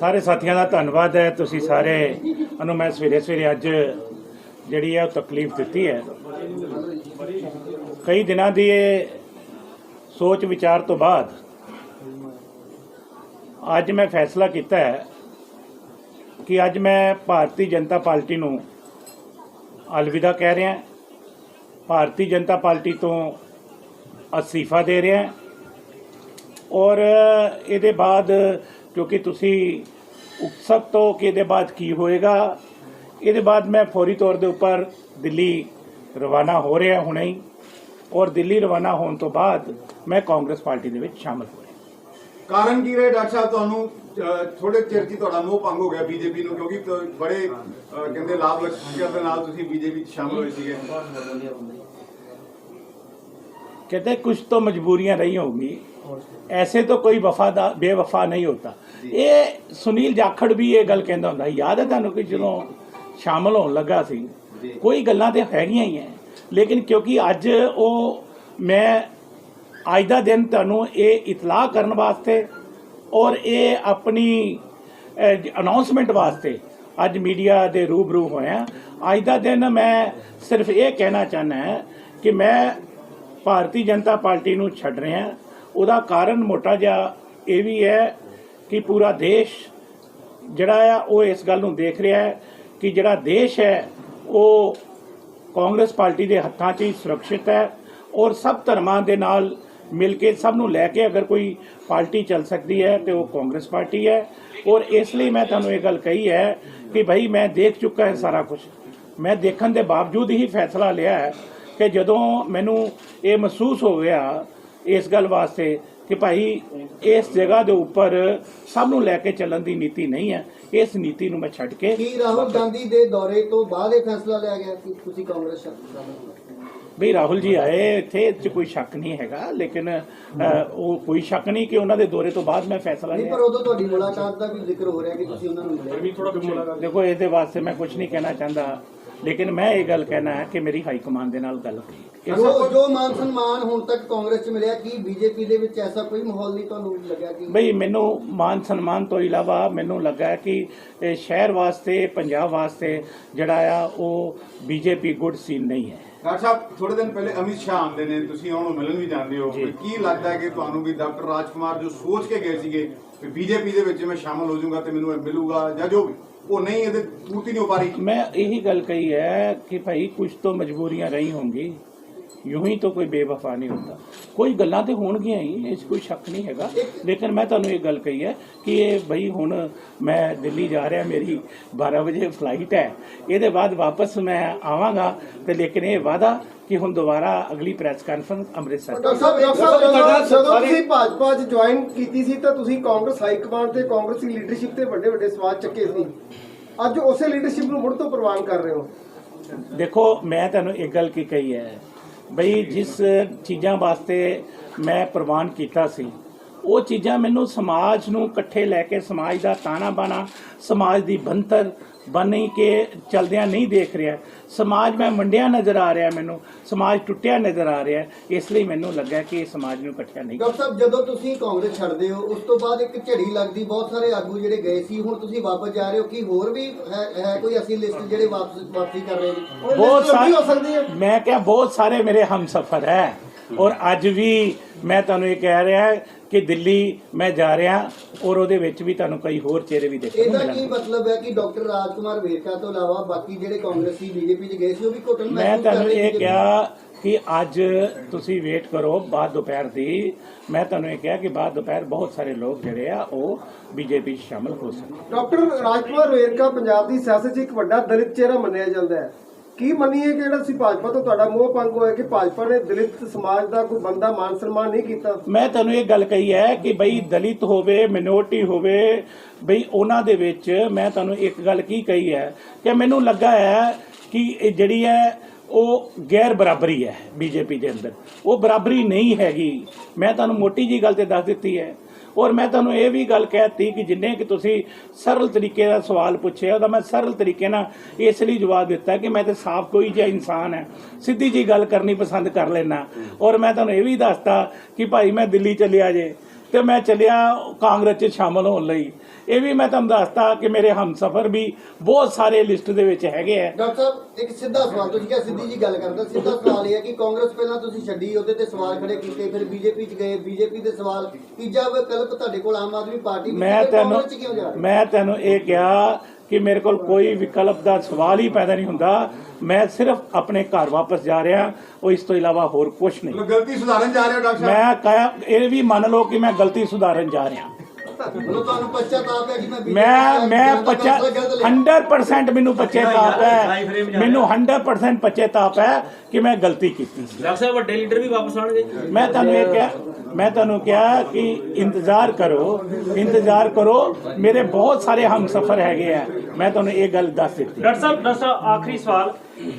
ਸਾਰੇ ਸਾਥੀਆਂ ਦਾ ਧੰਨਵਾਦ ਹੈ। ਤੁਸੀਂ ਸਾਰੇ ਨੂੰ ਮੈਂ ਸਵੇਰੇ ਸਵੇਰੇ ਅੱਜ ਜਿਹੜੀ ਹੈ ਉਹ ਤਕਲੀਫ ਦਿੱਤੀ ਹੈ। ਕਈ ਦਿਨਾਂ ਦੀ ਇਹ ਸੋਚ ਵਿਚਾਰ ਤੋਂ ਬਾਅਦ ਅੱਜ ਮੈਂ ਫੈਸਲਾ ਕੀਤਾ ਹੈ ਕਿ ਅੱਜ ਮੈਂ ਭਾਰਤੀ ਜਨਤਾ ਪਾਰਟੀ ਨੂੰ ਅਲਵਿਦਾ ਕਹਿ ਰਿਹਾ ਭਾਰਤੀ ਜਨਤਾ ਪਾਰਟੀ ਤੋਂ ਅਸਤੀਫਾ ਦੇ ਰਿਹਾ ਔਰ ਇਹਦੇ ਬਾਅਦ ਕਿਉਂਕਿ ਤੁਸੀਂ ਸਭ ਤੋਂ ਕਿ ਇਹਦੇ ਬਾਅਦ ਕੀ ਹੋਏਗਾ? ਇਹਦੇ ਬਾਅਦ ਮੈਂ ਫੌਰੀ ਤੌਰ ਦੇ ਉੱਪਰ ਦਿੱਲੀ ਰਵਾਨਾ ਹੋ ਰਿਹਾ ਹੁਣੇ ਹੀ ਔਰ ਦਿੱਲੀ ਰਵਾਨਾ ਹੋਣ ਤੋਂ ਬਾਅਦ ਮੈਂ ਕਾਂਗਰਸ ਪਾਰਟੀ ਦੇ ਵਿੱਚ ਸ਼ਾਮਲ ਹੋ ਰਿਹਾ। ਕਾਰਨ ਕੀ ਰਹੇ ਡਾਕਟਰ ਸਾਹਿਬ? ਤੁਹਾਨੂੰ ਥੋੜੇ ਚਿਰ ਦੀ ਤੁਹਾਡਾ ਮੋਹ ਭੰਗ ਹੋ ਗਿਆ ਬੀਜੇਪੀ ਨੂੰ? ਕਿਉਂਕਿ ਬੜੇ ਕਹਿੰਦੇ ਲਾਭ ਲਕਸ਼ਣ ਦੇ ਨਾਲ ਤੁਸੀਂ ਬੀਜੇਪੀ ਚ ਸ਼ਾਮਲ ਹੋਏ ਸੀਗੇ। ਕਹਿੰਦੇ ਕੁਝ ਤਾਂ ਮਜਬੂਰੀਆਂ ਰਹੀ ਹੋਗੀ ਐਸੇ ਤੋਂ ਕੋਈ ਵਫਾਦਾਰ ਬੇਵਫਾ ਨਹੀਂ ਹੁੰਦਾ। ਇਹ ਸੁਨੀਲ ਜਾਖੜ ਵੀ ਇਹ ਗੱਲ ਕਹਿੰਦਾ ਹੁੰਦਾ ਯਾਦ ਹੈ ਤੁਹਾਨੂੰ ਕਿ ਜਦੋਂ ਸ਼ਾਮਲ ਹੋਣ ਲੱਗਾ ਸੀ? ਕੋਈ ਗੱਲਾਂ ਤੇ ਹੈਗੀਆਂ ਹੀ ਐ। ਲੇਕਿਨ ਕਿਉਂਕਿ ਅੱਜ ਉਹ ਮੈਂ ਅੱਜ ਦਾ ਦਿਨ ਤੁਹਾਨੂੰ ਇਹ ਇਤਲਾਹ ਕਰਨ ਵਾਸਤੇ ਔਰ ਇਹ ਆਪਣੀ ਅਨਾਉਂਸਮੈਂਟ ਵਾਸਤੇ ਅੱਜ ਮੀਡੀਆ ਦੇ ਰੂਬਰੂ ਹੋਇਆ। ਅੱਜ ਦਾ ਦਿਨ ਮੈਂ ਸਿਰਫ ਇਹ ਕਹਿਣਾ ਚਾਹਨਾ ਕਿ ਮੈਂ ਭਾਰਤੀ ਜਨਤਾ ਪਾਰਟੀ ਨੂੰ ਛੱਡ ਰਿਹਾ। ਉਹਦਾ ਕਾਰਨ ਮੋਟਾ ਜਿਹਾ ਇਹ ਵੀ ਹੈ ਕਿ ਪੂਰਾ ਦੇਸ਼ ਜਿਹੜਾ ਆ, ਉਹ ਇਸ ਗੱਲ ਨੂੰ ਦੇਖ ਰਿਹਾ ਹੈ ਕਿ ਜਿਹੜਾ ਦੇਸ਼ ਹੈ, ਉਹ ਕਾਂਗਰਸ ਪਾਰਟੀ ਦੇ ਹੱਥਾਂ 'ਚ ਹੀ ਸੁਰੱਖਿਅਤ ਹੈ ਔਰ ਸਭ ਧਰਮਾਂ ਦੇ ਨਾਲ ਮਿਲ ਕੇ ਸਭ ਨੂੰ ਲੈ ਕੇ ਅਗਰ ਕੋਈ ਪਾਰਟੀ ਚੱਲ ਸਕਦੀ ਹੈ, ਤੇ ਉਹ ਕਾਂਗਰਸ ਪਾਰਟੀ ਹੈ। ਔਰ ਇਸ ਲਈ ਮੈਂ ਤੁਹਾਨੂੰ ਇਹ ਗੱਲ ਕਹੀ ਹੈ ਕਿ ਭਾਈ ਮੈਂ ਦੇਖ ਚੁੱਕਾ ਹੈ ਸਾਰਾ ਕੁਝ ਮੈਂ ਦੇਖਣ ਦੇ ਬਾਵਜੂਦ ਹੀ ਫੈਸਲਾ ਲਿਆ ਹੈ ਕਿ ਜਦੋਂ ਮੈਨੂੰ ਇਹ ਮਹਿਸੂਸ ਹੋ ਗਿਆ ਇਸ ਗੱਲ ਵਾਸਤੇ ਕਿ ਭਾਈ ਇਸ ਜਗ੍ਹਾ ਦੇ ਉੱਪਰ ਸਭ ਨੂੰ ਲੈ ਕੇ ਚੱਲਣ ਦੀ ਨੀਤੀ ਨਹੀਂ ਹੈ। ਇਸ ਨੀਤੀ ਨੂੰ ਮੈਂ ਛੱਡ ਕੇ ਕੀ ਰਾਹੁਲ ਗਾਂਧੀ ਦੇ ਦੌਰੇ ਤੋਂ ਬਾਅਦ ਇਹ ਫੈਸਲਾ ਲਿਆ ਗਿਆ? ਕਿ ਤੁਸੀਂ ਕਾਂਗਰਸ ਸ਼ਾਮਲ ਹੋ ਵੀ ਰਾਹੁਲ ਜੀ ਆਏ ਇੱਥੇ ਇਹ 'ਚ ਕੋਈ ਸ਼ੱਕ ਨਹੀਂ ਹੈਗਾ ਲੇਕਿਨ ਅ, ਉਹ ਕੋਈ ਸ਼ੱਕ ਨਹੀਂ ਕਿ ਉਹਨਾਂ ਦੇ ਦੌਰੇ ਤੋਂ ਬਾਅਦ ਮੈਂ ਫੈਸਲਾ ਨਹੀਂ ਲਿਆ। ਪਰ ਉਦੋਂ ਤੁਹਾਡੀ ਮੁਲਾਕਾਤ ਦਾ ਵੀ ਜ਼ਿਕਰ ਹੋ ਰਿਹਾ ਕਿ ਤੁਸੀਂ ਉਹਨਾਂ ਨੂੰ ਮਿਲੇ। ਦੇਖੋ ਇਹਦੇ ਵਾਸਤੇ ਮੈਂ ਕੁਝ ਨਹੀਂ ਕਹਿਣਾ ਚਾਹੁੰਦਾ। ਲੇਕਿਨ ਮੈਂ ਇਹ ਗੱਲ ਕਹਿਣਾ ਹੈ ਕਿ ਮੇਰੀ ਹਾਈ ਕਮਾਂਡ ਦੇ ਨਾਲ ਗੱਲ ਹੋਈ। ਇਸ- ਜੋ ਜੋ ਮਾਨ ਸਨਮਾਨ ਹੁਣ ਤੱਕ ਕਾਂਗਰਸ ਚ ਮਿਲਿਆ ਕੀ ਬੀਜੇਪੀ ਦੇ ਵਿੱਚ ਐਸਾ ਕੋਈ ਮਾਹੌਲ ਨਹੀਂ ਤੁਹਾਨੂੰ ਲੱਗਿਆ ਕਿ ਬਈ ਮੈਨੂੰ ਮਾਨ ਸਨਮਾਨ ਤੋਂ ਇਲਾਵਾ ਮੈਨੂੰ ਲੱਗਾ ਕਿ ਇਹ ਸ਼ਹਿਰ ਵਾਸਤੇ ਪੰਜਾਬ ਵਾਸਤੇ ਜਿਹੜਾ ਆ ਉਹ ਬੀਜੇਪੀ ਗੁੱਡ ਸੀਨ ਨਹੀਂ ਹੈ। ਡਾਕਟਰ ਸਾਹਿਬ ਥੋੜੇ ਦਿਨ ਪਹਿਲੇ ਅਮਿਤ ਸ਼ਾਹ ਆਉਂਦੇ ਨੇ ਤੁਸੀਂ ਉਹਨਾਂ ਮਿਲਣ ਵੀ ਜਾਂਦੇ ਹੋ। ਕੀ ਲੱਗਦਾ ਕਿ ਤੁਹਾਨੂੰ ਵੀ ਡਾਕਟਰ ਰਾਜਕੁਮਾਰ ਜੋ ਸੋਚ ਕੇ ਗਏ ਸੀਗੇ ਕਿ ਬੀਜੇਪੀ ਦੇ ਵਿੱਚ ਮੈਂ ਸ਼ਾਮਲ ਹੋ ਜਾਊਂਗਾ ਤੇ ਮੈਨੂੰ ਇਹ ਮਿਲੂਗਾ ਜਾਂ ਜੋ ਵੀ? ਉਹ ਨਹੀਂ, ਇਹਦੇ ਪੂਰਤੀ ਨਹੀਂ ਹੋ ਪਾ ਰਹੀ ਮੈਂ ਇਹੀ ਗੱਲ ਕਹੀ ਹੈ ਕਿ ਭਾਈ ਕੁਝ ਤੋਂ ਮਜਬੂਰੀਆਂ ਰਹੀ ਹੋਣਗੀ ਯੂੰ ਹੀ ਤਾਂ ਕੋਈ ਬੇਵਫਾ ਨਹੀਂ ਹੁੰਦਾ ਕੋਈ ਗੱਲਾਂ ਤੇ ਹੋਣਗੀਆਂ ਹੀ ਇਸ ਕੋਈ ਸ਼ੱਕ ਨਹੀਂ ਹੈਗਾ ਲੇਕਿਨ ਮੈਂ ਤੁਹਾਨੂੰ ਇਹ ਗੱਲ ਕਹੀ ਹੈ ਕਿ ਇਹ ਬਈ ਹੁਣ ਮੈਂ ਦਿੱਲੀ ਜਾ ਰਿਹਾ ਮੇਰੀ 12 ਵਜੇ ਫਲਾਈਟ ਹੈ ਇਹਦੇ ਬਾਅਦ ਵਾਪਸ ਮੈਂ ਆਵਾਂਗਾ ਤੇ ਲੇਕਿਨ ਇਹ ਵਾਦਾ ਕਿ ਹੁਣ ਦੁਬਾਰਾ ਅਗਲੀ ਪ੍ਰੈਸ ਕਾਨਫਰੰਸ ਅੰਮ੍ਰਿਤਸਰ ਡਾਕਟਰ ਸਾਹਿਬ ਡਾਕਟਰ ਸਾਹਿਬ ਜਦੋਂ- ਜਦੋਂ ਤੁਸੀਂ ਭਾਜਪਾ 'ਚ ਜੁਆਇਨ ਕੀਤੀ ਸੀ ਤਾਂ ਤੁਸੀਂ ਕਾਂਗਰਸ ਹਾਈ ਕਮਾਂਡ ਤੇ ਕਾਂਗਰਸ ਦੀ ਲੀਡਰਸ਼ਿਪ ਤੇ ਵੱਡੇ ਵੱਡੇ ਸਵਾਲ ਚੱਕੇ ਸੀ ਅੱਜ ਉਸੇ ਲੀਡਰਸ਼ਿਪ ਨੂੰ ਮੁੜ ਤੋਂ ਪ੍ਰਵਾਨ ਕਰ ਰਹੇ ਹੋ ਦੇਖੋ ਮੈਂ ਤੁਹਾਨੂੰ ਇੱਕ ਗੱਲ ਕੀ ਕਹੀ ਹੈ ਬਈ ਜਿਸ ਚੀਜ਼ਾਂ ਵਾਸਤੇ ਮੈਂ ਪ੍ਰਵਾਨ ਕੀਤਾ ਸੀ ਉਹ ਚੀਜ਼ਾਂ ਮੈਨੂੰ ਸਮਾਜ ਨੂੰ ਇਕੱਠੇ ਲੈ ਕੇ ਸਮਾਜ ਦਾ ਤਾਣਾ ਬਾਣਾ ਸਮਾਜ ਦੀ ਬੰਤਰ ਬਣੀ ਕੇ ਚਲਦਿਆਂ ਨਹੀਂ ਦੇਖ ਰਿਹਾ। ਸਮਾਜ ਮੈਂ ਵੰਡਿਆ ਨਜ਼ਰ ਆ ਰਿਹਾ ਮੈਨੂੰ ਸਮਾਜ ਟੁੱਟਿਆ ਨਜ਼ਰ ਆ ਰਿਹਾ। ਇਸ ਲਈ ਮੈਨੂੰ ਲੱਗਾ ਕਿ ਇਹ ਸਮਾਜ ਨੂੰ ਇਕੱਠਿਆ ਨਹੀਂ ਡਾਕਟਰ ਸਾਹਿਬ ਜਦੋਂ ਤੁਸੀਂ ਕਾਂਗਰਸ ਛੱਡਦੇ ਹੋ ਉਸ ਤੋਂ ਬਾਅਦ ਇੱਕ ਝੜੀ ਲੱਗਦੀ ਬਹੁਤ ਸਾਰੇ ਆਗੂ ਜਿਹੜੇ ਗਏ ਸੀ ਹੁਣ ਤੁਸੀਂ ਵਾਪਸ ਜਾ ਰਹੇ ਹੋ ਕੀ ਹੋਰ ਵੀ ਹੈ ਕੋਈ ਅਸੀਂ ਲਿਸਟ ਜਿਹੜੇ ਵਾਪਸ ਵਾਪਸੀ ਕਰ ਰਹੇ ਨੇ? ਬਹੁਤ ਹੋ ਸਾਰੇ ਸਕਦੀ ਹੈ। ਮੈਂ ਕਿਹਾ ਬਹੁਤ ਸਾਰੇ ਮੇਰੇ ਹਮਸਫਰ ਹੈ। ਔਰ ਅੱਜ ਵੀ ਮੈਂ ਤੁਹਾਨੂੰ ਇਹ ਕਹਿ ਰਿਹਾ ਕਿ ਦਿੱਲੀ ਮੈਂ ਜਾ ਰਿਹਾ ਔਰ ਉਹਦੇ ਵਿੱਚ ਵੀ ਤੁਹਾਨੂੰ ਕਈ ਹੋਰ ਚਿਹਰੇ ਵੀ ਦੇਖਣ ਨੂੰ ਇਹਦਾ ਕੀ ਮਿਲਣਗੇ। ਮਤਲਬ ਹੈ ਕਿ ਡਾਕਟਰ ਰਾਜਕੁਮਾਰ ਵੇਰਕਾ ਤੋਂ ਇਲਾਵਾ ਬਾਕੀ ਜਿਹੜੇ ਕਾਂਗਰਸੀ ਬੀਜੇਪੀ 'ਚ ਗਏ ਸੀ ਉਹ ਵੀ ਘੁੱਟਣ ਮੈਂ ਤੁਹਾਨੂੰ ਇਹ ਕਿਹਾ ਕਿ ਅੱਜ ਤੁਸੀਂ ਵੇਟ ਕਰੋ ਬਾਅਦ ਦੁਪਹਿਰ ਦੀ। ਮੈਂ ਤੁਹਾਨੂੰ ਇਹ ਕਿਹਾ ਕਿ ਬਾਅਦ ਦੁਪਹਿਰ ਬਹੁਤ ਸਾਰੇ ਲੋਕ ਜਿਹੜੇ ਆ ਉਹ ਬੀਜੇਪੀ ਸ਼ਾਮਲ ਹੋ ਸਕਦੇ ਡਾਕਟਰ ਰਾਜਕੁਮਾਰ ਵੇਰਕਾ ਪੰਜਾਬ ਦੀ ਸਿਆਸਤ 'ਚ ਇੱਕ ਵੱਡਾ ਦਲਿਤ ਚਿਹਰਾ ਮੰਨਿਆ ਜਾਂਦਾ ਹੈ। ਕੀ ਮੰਨੀਏ ਕਿ ਜਿਹੜਾ ਸੀ ਭਾਜਪਾ ਤੋਂ ਤੁਹਾਡਾ ਮੋਹ ਭੰਗ ਹੋਇਆ ਕਿ ਭਾਜਪਾ ਨੇ ਦਲਿਤ ਸਮਾਜ ਦਾ ਕੋਈ ਬੰਦਾ ਮਾਨ ਸਨਮਾਨ ਨਹੀਂ ਕੀਤਾ? ਮੈਂ ਤੁਹਾਨੂੰ ਇਹ ਗੱਲ ਕਹੀ ਹੈ ਕਿ ਬਈ ਦਲਿਤ ਹੋਵੇ ਮਿਨੋਰਟੀ ਹੋਵੇ, ਬਈ ਉਹਨਾਂ ਦੇ ਵਿੱਚ ਮੈਂ ਤੁਹਾਨੂੰ ਇੱਕ ਗੱਲ ਕੀ ਕਹੀ ਹੈ ਕਿ ਮੈਨੂੰ ਲੱਗਾ ਹੈ ਕਿ ਇਹ ਜਿਹੜੀ ਹੈ ਉਹ ਗੈਰ ਬਰਾਬਰੀ ਹੈ ਬੀਜੇਪੀ ਦੇ ਅੰਦਰ। ਉਹ ਬਰਾਬਰੀ ਨਹੀਂ ਹੈਗੀ। ਮੈਂ ਤੁਹਾਨੂੰ ਮੋਟੀ ਜੀ ਗੱਲ ਤੇ ਦੱਸ ਦਿੱਤੀ ਹੈ ਔਰ ਮੈਂ ਤੁਹਾਨੂੰ ਇਹ ਵੀ ਗੱਲ ਕਹਿਤੀ ਕਿ ਜਿੰਨੇ ਕਿ ਤੁਸੀਂ ਸਰਲ ਤਰੀਕੇ ਦਾ ਸਵਾਲ ਪੁੱਛਿਆ ਉਹਦਾ ਮੈਂ ਸਰਲ ਤਰੀਕੇ ਨਾਲ ਇਸ ਲਈ ਜਵਾਬ ਦਿੱਤਾ ਕਿ ਮੈਂ ਤੇ ਸਾਫ਼ ਕੋਈ ਜਿਹਾ ਇਨਸਾਨ ਹੈ। ਸਿੱਧੀ ਜੀ ਗੱਲ ਕਰਨੀ ਪਸੰਦ ਕਰ ਲੈਣਾ ਔਰ ਮੈਂ ਤੁਹਾਨੂੰ ਇਹ ਵੀ ਦੱਸਤਾ ਕਿ ਭਾਈ ਮੈਂ ਦਿੱਲੀ ਚੱਲਿਆ ਜੇ, ਤੇ ਮੈਂ ਚੱਲਿਆ ਕਾਂਗਰਸ 'ਚ ਸ਼ਾਮਲ ਹੋਣ ਲਈ। ਇਹ ਵੀ ਮੈਂ ਤੁਹਾਨੂੰ ਦੱਸਤਾ ਕਿ ਮੇਰੇ ਹਮਸਫਰ ਵੀ ਬਹੁਤ ਸਾਰੇ ਲਿਸਟ ਦੇ ਵਿੱਚ ਹੈਗੇ ਆ। ਡਾਕਟਰ ਸਾਹਿਬ ਇੱਕ ਸਿੱਧਾ ਸਵਾਲ ਤੁਸੀਂ ਕਿਹਾ ਸਿੱਧੀ ਜੀ ਗੱਲ ਕਰਦਾ ਸਿੱਧਾ ਸਵਾਲ ਇਹ ਹੈ ਕਿ ਕਾਂਗਰਸ ਪਹਿਲਾਂ ਤੁਸੀਂ ਛੱਡੀ ਉਹਦੇ ਤੇ ਸਵਾਲ ਖੜੇ ਕੀਤੇ ਫਿਰ ਬੀਜੇਪੀ ਚ ਗਏ ਬੀਜੇਪੀ ਦੇ ਸਵਾਲ ਤੀਜਾ ਵਿਕਲਪ ਤੁਹਾਡੇ ਕੋਲ ਆਮ ਆਦਮੀ ਪਾਰਟੀ ਵਿੱਚ ਮੈਂ ਫਿਰ ਤੈਨੂੰ ਕਾਂਗਰਸ ਚ ਕਿਉਂ ਜਾ ਰਹੇ? ਮੈਂ ਤੈਨੂੰ ਇਹ ਕਿਹਾ ਕਿ ਮੇਰੇ ਕੋਲ ਕੋਈ ਵਿਕਲਪ ਦਾ ਸਵਾਲ ਹੀ ਪੈਦਾ ਨਹੀਂ ਹੁੰਦਾ। ਮੈਂ ਸਿਰਫ ਆਪਣੇ ਘਰ ਵਾਪਸ ਜਾ ਰਿਹਾ ਉਹ ਇਸ ਤੋਂ ਇਲਾਵਾ ਹੋਰ ਕੁਝ ਨਹੀਂ। ਮਤਲਬ ਗਲਤੀ ਸੁਧਾਰਨ ਜਾ ਰਹੇ ਡਾਕਟਰ ਸਾਹਿਬ। ਮੈਂ ਕਹਾਂ ਇਹ ਵੀ ਮੰਨ ਲਓ ਕਿ ਮੈਂ ਗਲਤੀ ਸੁਧਾਰਨ ਜਾ ਰਿਹਾ। ਮਤਲਬ ਤੁਹਾਨੂੰ ਪਛਤਾਵਾ ਹੈ ਕਿ ਮੈਂ ਮੈਂ ਲਿਆ। 100% ਮੈਨੂੰ ਪਛਤਾਪ ਹੈ ਮੈਨੂੰ 100% ਪਛਤਾਪ ਹੈ ਕਿ ਮੈਂ ਗਲਤੀ ਕੀਤੀ ਸੀ। ਡਾਕਟਰ ਸਾਹਿਬ ਵੱਡੇ ਲੀਡਰ ਵੀ ਵਾਪਸ ਆਉਣਗੇ। ਮੈਂ ਤੁਹਾਨੂੰ ਇਹ ਕਿਹਾ ਮੈਂ ਤੁਹਾਨੂੰ ਕਿਹਾ ਕਿ ਇੰਤਜ਼ਾਰ ਕਰੋ ਇੰਤਜ਼ਾਰ ਕਰੋ। ਮੇਰੇ ਬਹੁਤ ਸਾਰੇ ਹਮਸਫਰ ਹੈਗੇ ਆ। ਮੈਂ ਤੁਹਾਨੂੰ ਇਹ ਗੱਲ ਦੱਸ ਦਿੱਤੀ। ਡਾਕਟਰ ਸਾਹਿਬ ਡਾਕਟਰ ਸਾਹਿਬ ਆਖਰੀ ਸਵਾਲ।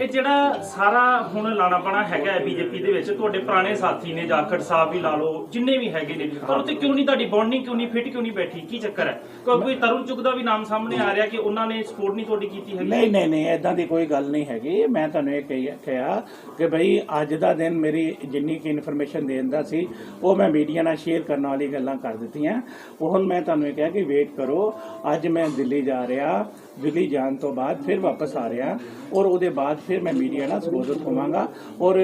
ਇਹ ਜਿਹੜਾ ਸਾਰਾ ਹੁਣ ਲਾਣਾ ਪਾਣਾ ਹੈਗਾ ਬੀਜੇਪੀ ਦੇ ਵਿੱਚ, ਤੁਹਾਡੇ ਪੁਰਾਣੇ ਸਾਥੀ ਨੇ ਜਾਖੜ ਸਾਹਿਬ ਵੀ ਲਾ ਲਓ, ਜਿੰਨੇ ਵੀ ਹੈਗੇ ਨੇ, ਪਰ ਉੱਥੇ ਕਿਉਂ ਨਹੀਂ ਤੁਹਾਡੀ ਬੌਂਡਿੰਗ ਕਿਉਂ ਨਹੀਂ ਫਿੱਟ ਕਿਉਂ ਨਹੀਂ ਬੈਠੀ? ਕੀ ਚੱਕਰ ਹੈ? ਕਿਉਂਕਿ ਤਰੁਣ ਚੁੱਕ ਦਾ ਵੀ ਨਾਮ ਸਾਹਮਣੇ ਆ ਰਿਹਾ ਕਿ ਉਹਨਾਂ ਨੇ ਸਪੋਰਟ ਨਹੀਂ ਤੁਹਾਡੀ ਕੀਤੀ ਹੈਗੀ? ਨਹੀਂ ਨਹੀਂ ਨਹੀਂ ਐਦਾਂ ਦੀ ਕੋਈ ਗੱਲ ਨਹੀਂ ਹੈਗੀ। ਮੈਂ ਤੁਹਾਨੂੰ ਇਹ ਕਹੀ ਕਿਹਾ ਕਿ ਭਈ ਅੱਜ ਦਾ ਦਿਨ ਮੇਰੀ ਜਿੰਨੀ ਕੀ ਇਨਫੋਰਮੇਸ਼ਨ ਦੇਣ ਦਾ ਸੀ, ਉਹ ਮੈਂ ਮੀਡੀਆ ਨਾਲ ਸ਼ੇਅਰ ਕਰਨ ਵਾਲੀ ਗੱਲਾਂ ਕਰ ਦਿੱਤੀਆਂ। ਉਹ ਹੁਣ ਮੈਂ ਤੁਹਾਨੂੰ ਇਹ ਕਿਹਾ ਕਿ ਵੇਟ ਕਰੋ। ਅੱਜ ਮੈਂ ਦਿੱਲੀ ਜਾ ਰਿਹਾ, ਦਿੱਲੀ ਜਾਣ ਤੋਂ ਬਾਅਦ ਫਿਰ ਵਾਪਸ ਆ ਰਿਹਾ ਔਰ ਉਹਦੇ बाद फिर मैं मीडिया ना और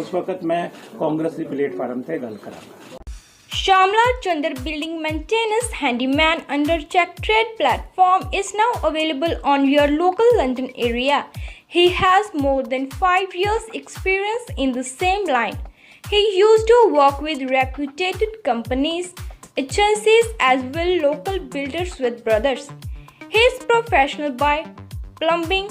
उस वक्त मैं कांग्रेस प्लेटफार्म से गल Shamla Chander Building Maintenance Handyman under Check Trade platform is now available on your local London area. He has more than 5 years experience in the same line. He used to work with reputed companies, agencies as well local builders with brothers. He is professional by plumbing,